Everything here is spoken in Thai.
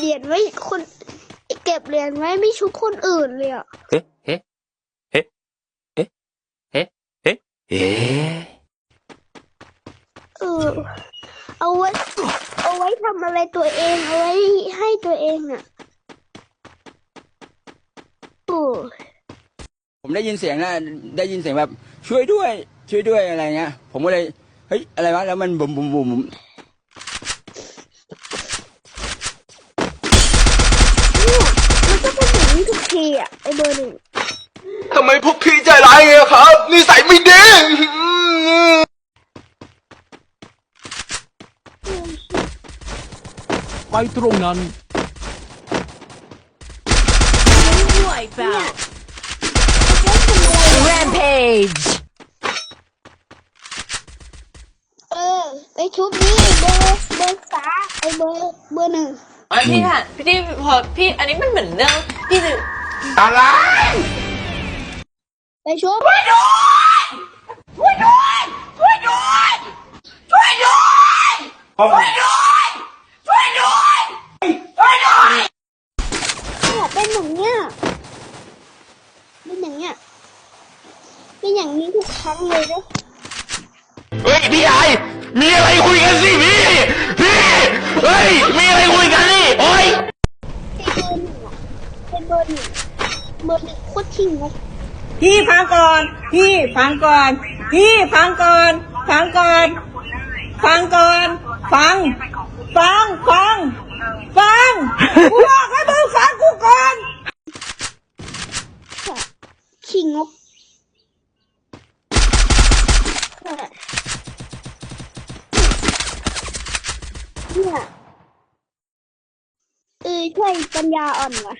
เหรียญไว้คนเก็บเหรียญไว้ไม่ชุบคนอื่นเลยอะเอ๊ะเอ๊ะเอ๊ะเอ๊ะเอ๊ะเอ๊ะเอ๊ะเออเอาไว้เอาไว้ทำอะไรตัวเองเอาไว้ให้ตัวเองอะโอ้ผมได้ยินเสียงนะได้ยินเสียงแบบ ช่วยด้วย ช่วยด้วยอะไรเงี้ย ผมก็เลยเฮ้ยอะไรวะแล้วมันบุ๋มบุ๋มบุ๋มบุ๋ม เนี่ยมันก็เป็นอย่างนี้ทุกที อะไอเบอร์หนึ่งทำไมพวกพี่ใจร้ายไงครับนิสัยไม่ดีไปตรงนั้น Wipeout. ไว้ทำอะไรอะ Rampage. เออไอชุบนี้เบอร์เบอร์สาไอเบอร์เบอร์หนึ่งไอยพี่ค่ะพี่พอพี่อันนี้มันเหมือนเรื่องพี่จะ อะไรไปชุบเนี่ยเป็นอย่างเนี้ยเป็นอย่างเนี้ยเป็นอย่างนี้ทุกครั้งเลยนะเฮ้ยพี่ใหญ่มีอะไรคุยกันสิพี่พี่เฮ้ยมีอะไรคุยกันนี่โอ้ยเป็นเบอร์หนึ่งอะเป็นเบอร์หนึ่ง เบอร์หนึ่งโคตรทิ้งเลยพี่ฟังก่อน พี่ฟังก่อน พี่ฟังก่อน ฟังก่อน ฟังก่อน ฟัง ฟัง ฟัง ฟัง กูบอกให้มึงฟังกูก่อนขี้งกเนี่ยเออใช่ปัญญาอ่อนว่ะ